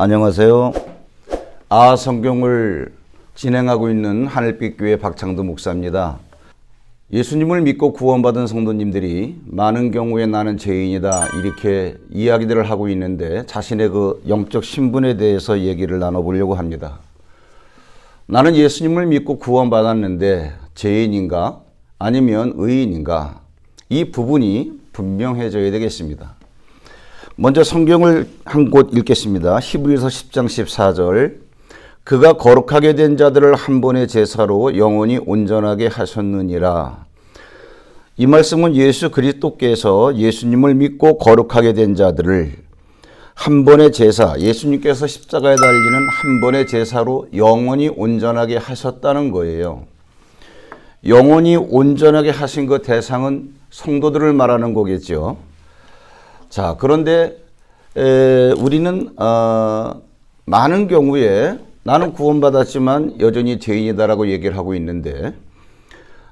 안녕하세요. 아 성경을 진행하고 있는 하늘빛 교회 박창도 목사입니다. 예수님을 믿고 구원받은 성도님들이 많은 경우에 나는 죄인이다 이렇게 이야기들을 하고 있는데 자신의 그 영적 신분에 대해서 얘기를 나눠보려고 합니다. 나는 예수님을 믿고 구원받았는데 죄인인가 아니면 의인인가 이 부분이 분명해져야 되겠습니다. 먼저 성경을 한 곳 읽겠습니다. 히브리서 10장 14절 그가 거룩하게 된 자들을 한 번의 제사로 영원히 온전하게 하셨느니라. 이 말씀은 예수 그리스도께서 예수님을 믿고 거룩하게 된 자들을 한 번의 제사, 예수님께서 십자가에 달리는 한 번의 제사로 영원히 온전하게 하셨다는 거예요. 영원히 온전하게 하신 그 대상은 성도들을 말하는 거겠죠. 자, 그런데 에, 우리는 어, 많은 경우에 나는 구원받았지만 여전히 죄인이다라고 얘기를 하고 있는데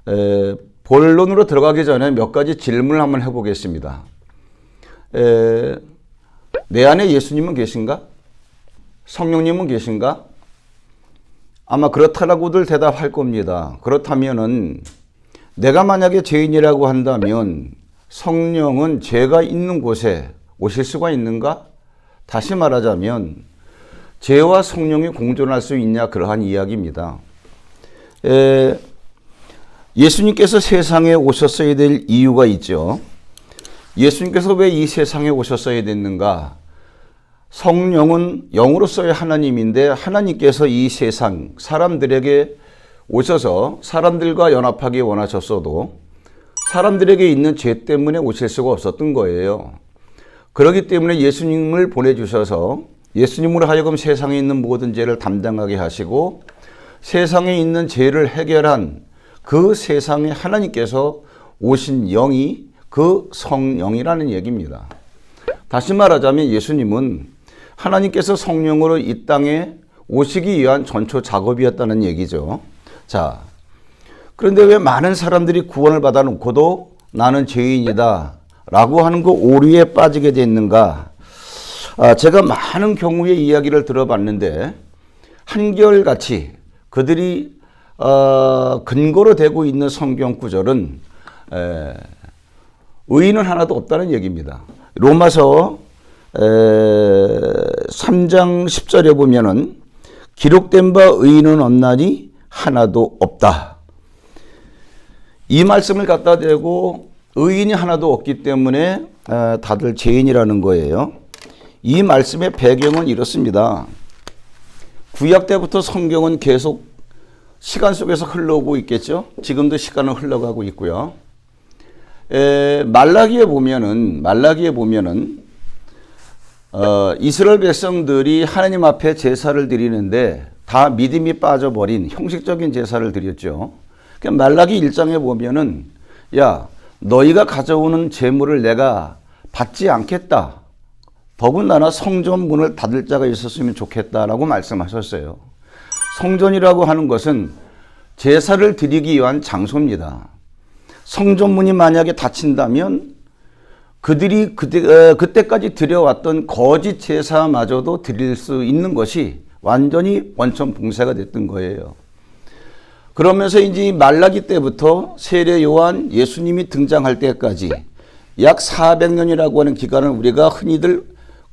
에, 본론으로 들어가기 전에 몇 가지 질문을 한번 해보겠습니다. 에, 내 안에 예수님은 계신가? 성령님은 계신가? 아마 그렇다라고들 대답할 겁니다. 그렇다면은 내가 만약에 죄인이라고 한다면 성령은 죄가 있는 곳에 오실 수가 있는가? 다시 말하자면 죄와 성령이 공존할 수 있냐 그러한 이야기입니다. 에, 예수님께서 세상에 오셨어야 될 이유가 있죠. 예수님께서 왜 이 세상에 오셨어야 됐는가? 성령은 영으로서의 하나님인데 하나님께서 이 세상 사람들에게 오셔서 사람들과 연합하기 원하셨어도 사람들에게 있는 죄 때문에 오실 수가 없었던 거예요. 그렇기 때문에 예수님을 보내주셔서 예수님으로 하여금 세상에 있는 모든 죄를 담당하게 하시고 세상에 있는 죄를 해결한 그 세상에 하나님께서 오신 영이 그 성령이라는 얘기입니다. 다시 말하자면 예수님은 하나님께서 성령으로 이 땅에 오시기 위한 전초 작업이었다는 얘기죠. 자, 그런데 왜 많은 사람들이 구원을 받아 놓고도 나는 죄인이다 라고 하는 그 오류에 빠지게 됐는가? 아, 제가 많은 경우의 이야기를 들어봤는데 한결같이 그들이 어, 근거로 되고 있는 성경 구절은 에, 의인은 하나도 없다는 얘기입니다. 로마서 에, 3장 10절에 보면은 기록된 바 의인은 없나니 하나도 없다. 이 말씀을 갖다 대고 의인이 하나도 없기 때문에 에, 다들 죄인이라는 거예요. 이 말씀의 배경은 이렇습니다. 구약 때부터 성경은 계속 시간 속에서 흘러오고 있겠죠. 지금도 시간은 흘러가고 있고요. 에, 말라기에 보면은 말라기에 보면은 어, 이스라엘 백성들이 하나님 앞에 제사를 드리는데 다 믿음이 빠져버린 형식적인 제사를 드렸죠. 그러니까 말라기 1장에 보면은 야 너희가 가져오는 재물을 내가 받지 않겠다. 더군다나 성전 문을 닫을 자가 있었으면 좋겠다라고 말씀하셨어요. 성전이라고 하는 것은 제사를 드리기 위한 장소입니다. 성전 문이 만약에 닫힌다면 그들이 그때, 어, 그때까지 드려왔던 거짓 제사마저도 드릴 수 있는 것이 완전히 원천 봉쇄가 됐던 거예요. 그러면서 이제 말라기 때부터 세례 요한 예수님이 등장할 때까지 약 400년이라고 하는 기간을 우리가 흔히들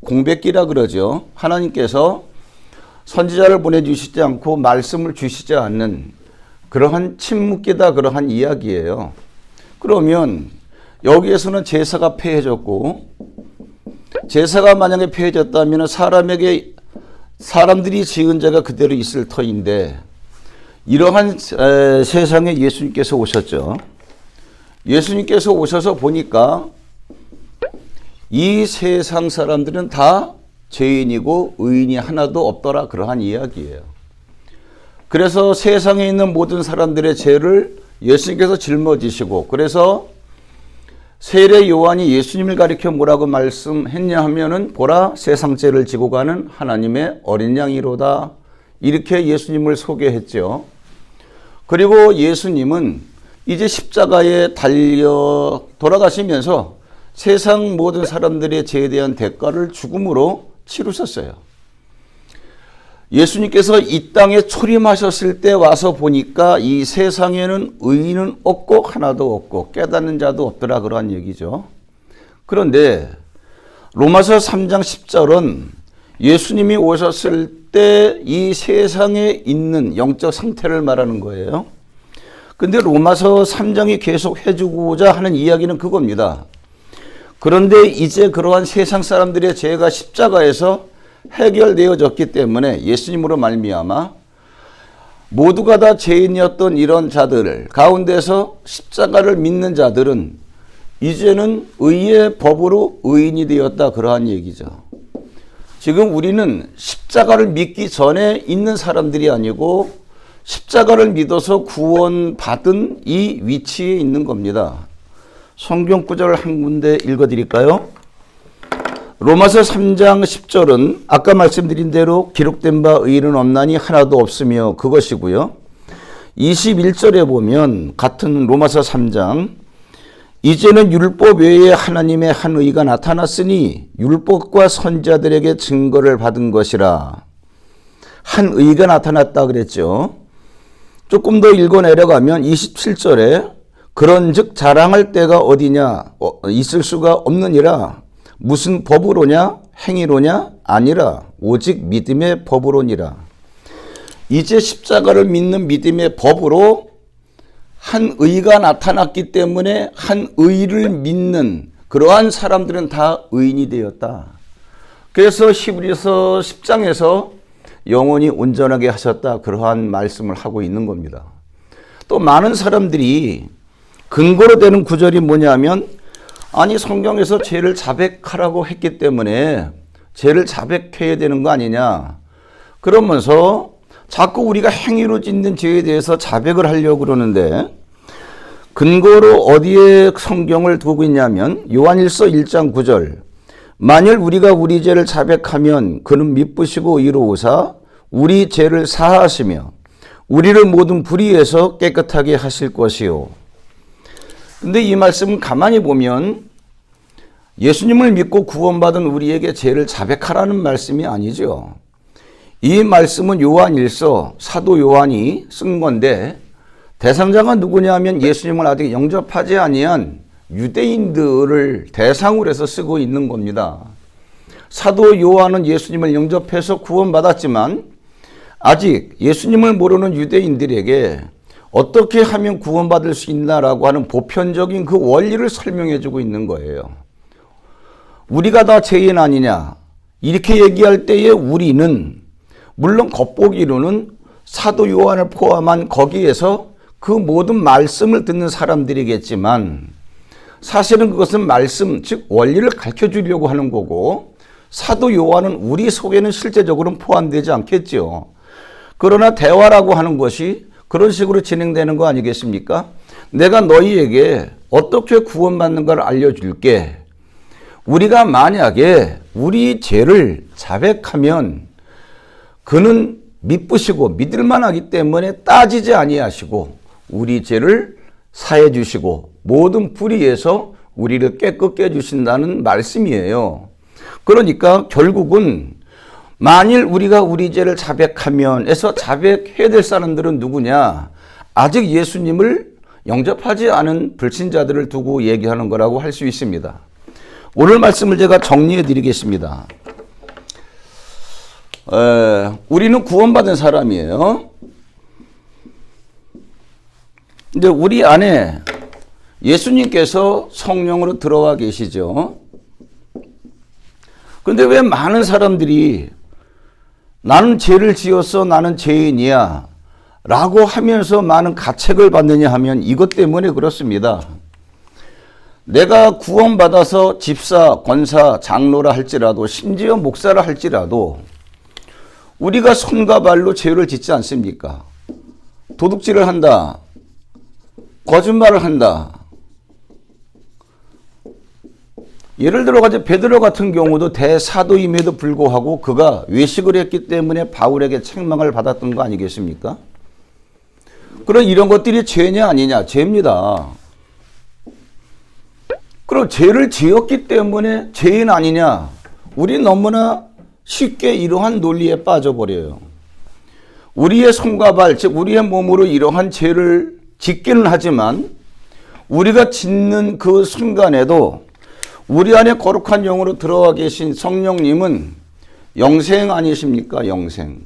공백기라 그러죠. 하나님께서 선지자를 보내주시지 않고 말씀을 주시지 않는 그러한 침묵기다 그러한 이야기예요. 그러면 여기에서는 제사가 폐해졌고 제사가 만약에 폐해졌다면 사람에게 사람들이 지은 죄가 그대로 있을 터인데 이러한 에, 세상에 예수님께서 오셨죠. 예수님께서 오셔서 보니까 이 세상 사람들은 다 죄인이고 의인이 하나도 없더라 그러한 이야기예요. 그래서 세상에 있는 모든 사람들의 죄를 예수님께서 짊어지시고 그래서 세례 요한이 예수님을 가리켜 뭐라고 말씀했냐 하면은 보라 세상 죄를 지고 가는 하나님의 어린 양이로다 이렇게 예수님을 소개했죠. 그리고 예수님은 이제 십자가에 달려 돌아가시면서 세상 모든 사람들의 죄에 대한 대가를 죽음으로 치르셨어요. 예수님께서 이 땅에 초림하셨을 때 와서 보니까 이 세상에는 의인은 없고 하나도 없고 깨닫는 자도 없더라 그러한 얘기죠. 그런데 로마서 3장 10절은 예수님이 오셨을 때 이 세상에 있는 영적 상태를 말하는 거예요. 근데 로마서 3장이 계속 해주고자 하는 이야기는 그겁니다. 그런데 이제 그러한 세상 사람들의 죄가 십자가에서 해결되어졌기 때문에 예수님으로 말미암아 모두가 다 죄인이었던 이런 자들 가운데서 십자가를 믿는 자들은 이제는 의의 법으로 의인이 되었다 그러한 얘기죠. 지금 우리는 십자가를 믿기 전에 있는 사람들이 아니고 십자가를 믿어서 구원받은 이 위치에 있는 겁니다. 성경 구절을 한 군데 읽어 드릴까요? 로마서 3장 10절은 아까 말씀드린 대로 기록된 바 의인은 없나니 하나도 없으며 그것이고요. 21절에 보면 같은 로마서 3장 이제는 율법 외에 하나님의 한 의가 나타났으니 율법과 선자들에게 증거를 받은 것이라. 한 의가 나타났다 그랬죠. 조금 더 읽어 내려가면 27절에 그런즉 자랑할 때가 어디냐 어, 있을 수가 없느니라 무슨 법으로냐 행위로냐 아니라 오직 믿음의 법으로니라. 이제 십자가를 믿는 믿음의 법으로 한 의가 나타났기 때문에 한 의를 믿는 그러한 사람들은 다 의인이 되었다. 그래서 히브리서 10장에서 영원히 온전하게 하셨다. 그러한 말씀을 하고 있는 겁니다. 또 많은 사람들이 근거로 되는 구절이 뭐냐면 아니 성경에서 죄를 자백하라고 했기 때문에 죄를 자백해야 되는 거 아니냐. 그러면서 자꾸 우리가 행위로 짓는 죄에 대해서 자백을 하려고 그러는데 근거로 어디에 성경을 두고 있냐면 요한일서 1장 9절 만일 우리가 우리 죄를 자백하면 그는 미쁘시고 이로우사 우리 죄를 사하시며 우리를 모든 불의에서 깨끗하게 하실 것이요. 근데 이 말씀은 가만히 보면 예수님을 믿고 구원받은 우리에게 죄를 자백하라는 말씀이 아니죠. 이 말씀은 요한일서 사도 요한이 쓴 건데 대상자가 누구냐 하면 예수님을 아직 영접하지 아니한 유대인들을 대상으로 해서 쓰고 있는 겁니다. 사도 요한은 예수님을 영접해서 구원받았지만 아직 예수님을 모르는 유대인들에게 어떻게 하면 구원받을 수 있나라고 하는 보편적인 그 원리를 설명해 주고 있는 거예요. 우리가 다 죄인 아니냐? 이렇게 얘기할 때에 우리는 물론 겉보기로는 사도 요한을 포함한 거기에서 그 모든 말씀을 듣는 사람들이겠지만 사실은 그것은 말씀, 즉 원리를 가르쳐 주려고 하는 거고 사도 요한은 우리 속에는 실제적으로는 포함되지 않겠죠. 그러나 대화라고 하는 것이 그런 식으로 진행되는 거 아니겠습니까? 내가 너희에게 어떻게 구원받는 걸 알려줄게. 우리가 만약에 우리 죄를 자백하면 그는 미쁘시고 믿을 만하기 때문에 따지지 아니하시고 우리 죄를 사해 주시고 모든 불의에서 우리를 깨끗게 해 주신다는 말씀이에요. 그러니까 결국은 만일 우리가 우리 죄를 자백하면 해서 자백해야 될 사람들은 누구냐? 아직 예수님을 영접하지 않은 불신자들을 두고 얘기하는 거라고 할 수 있습니다. 오늘 말씀을 제가 정리해 드리겠습니다. 에, 우리는 구원받은 사람이에요. 근데 우리 안에 예수님께서 성령으로 들어와 계시죠. 근데 왜 많은 사람들이 나는 죄를 지었어, 나는 죄인이야. 라고 하면서 많은 가책을 받느냐 하면 이것 때문에 그렇습니다. 내가 구원받아서 집사, 권사, 장로라 할지라도 심지어 목사라 할지라도 우리가 손과 발로 죄를 짓지 않습니까? 도둑질을 한다. 거짓말을 한다. 예를 들어 가지고 베드로 같은 경우도 대사도임에도 불구하고 그가 외식을 했기 때문에 바울에게 책망을 받았던 거 아니겠습니까? 그런 이런 것들이 죄냐 아니냐 죄입니다. 그럼 죄를 지었기 때문에 죄인 아니냐? 우리 너무나 쉽게 이러한 논리에 빠져버려요. 우리의 손과 발, 즉 우리의 몸으로 이러한 죄를 짓기는 하지만 우리가 짓는 그 순간에도 우리 안에 거룩한 영으로 들어와 계신 성령님은 영생 아니십니까? 영생.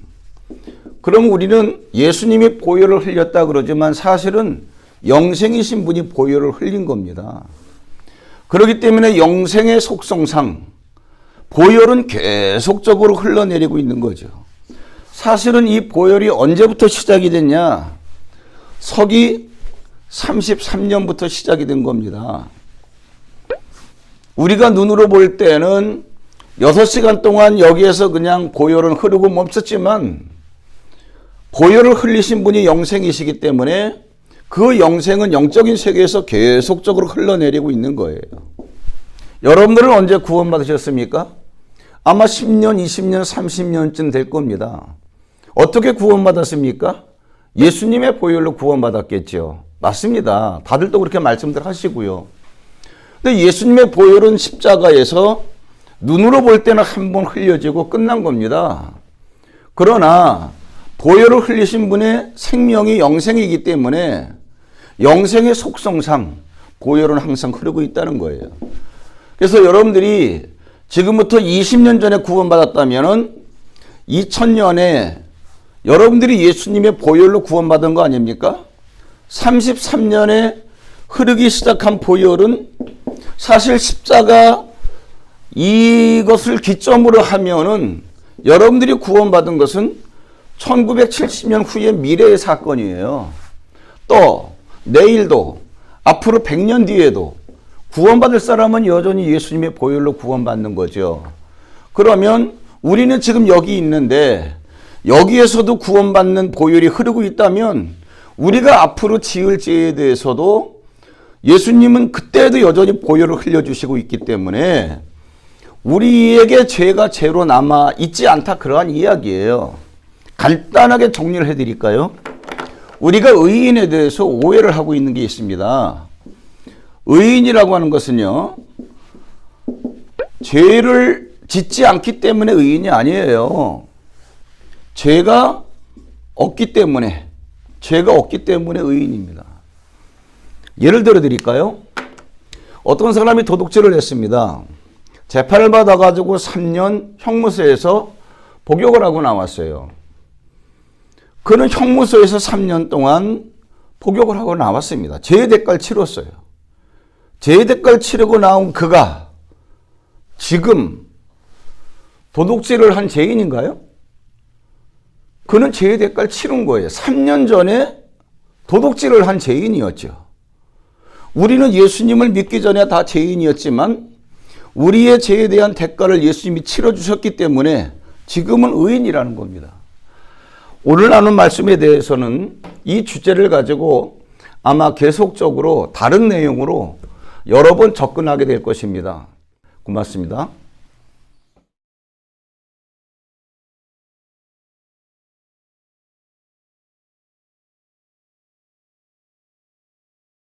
그럼 우리는 예수님이 보혈을 흘렸다 그러지만 사실은 영생이신 분이 보혈을 흘린 겁니다. 그렇기 때문에 영생의 속성상 보혈은 계속적으로 흘러내리고 있는 거죠. 사실은 이 보혈이 언제부터 시작이 됐냐? 서기 33년부터 시작이 된 겁니다. 우리가 눈으로 볼 때는 6시간 동안 여기에서 그냥 보혈은 흐르고 멈췄지만 보혈을 흘리신 분이 영생이시기 때문에 그 영생은 영적인 세계에서 계속적으로 흘러내리고 있는 거예요. 여러분들은 언제 구원받으셨습니까? 아마 10년, 20년, 30년쯤 될 겁니다. 어떻게 구원받았습니까? 예수님의 보혈로 구원받았겠죠. 맞습니다. 다들 또 그렇게 말씀들 하시고요. 근데 예수님의 보혈은 십자가에서 눈으로 볼 때는 한 번 흘려지고 끝난 겁니다. 그러나 보혈을 흘리신 분의 생명이 영생이기 때문에 영생의 속성상 보혈은 항상 흐르고 있다는 거예요. 그래서 여러분들이 지금부터 20년 전에 구원받았다면은 2000년에 여러분들이 예수님의 보혈로 구원받은 거 아닙니까? 33년에 흐르기 시작한 보혈은 사실 십자가 이것을 기점으로 하면은 여러분들이 구원받은 것은 1970년 후의 미래의 사건이에요. 또 내일도 앞으로 100년 뒤에도 구원받을 사람은 여전히 예수님의 보혈로 구원받는 거죠. 그러면 우리는 지금 여기 있는데 여기에서도 구원받는 보혈이 흐르고 있다면 우리가 앞으로 지을 죄에 대해서도 예수님은 그때도 여전히 보혈을 흘려주시고 있기 때문에 우리에게 죄가 죄로 남아 있지 않다 그러한 이야기예요. 간단하게 정리를 해드릴까요? 우리가 의인에 대해서 오해를 하고 있는 게 있습니다. 의인이라고 하는 것은요, 죄를 짓지 않기 때문에 의인이 아니에요. 죄가 없기 때문에, 죄가 없기 때문에 의인입니다. 예를 들어 드릴까요? 어떤 사람이 도둑질을 했습니다. 재판을 받아가지고 3년 형무소에서 복역을 하고 나왔어요. 그는 형무소에서 3년 동안 복역을 하고 나왔습니다. 죄의 대가를 치렀어요. 죄의 대가를 치르고 나온 그가 지금 도둑질을 한 죄인인가요? 그는 죄의 대가를 치른 거예요. 3년 전에 도둑질을 한 죄인이었죠. 우리는 예수님을 믿기 전에 다 죄인이었지만 우리의 죄에 대한 대가를 예수님이 치러주셨기 때문에 지금은 의인이라는 겁니다. 오늘 나눈 말씀에 대해서는 이 주제를 가지고 아마 계속적으로 다른 내용으로 여러 번 접근하게 될 것입니다. 고맙습니다.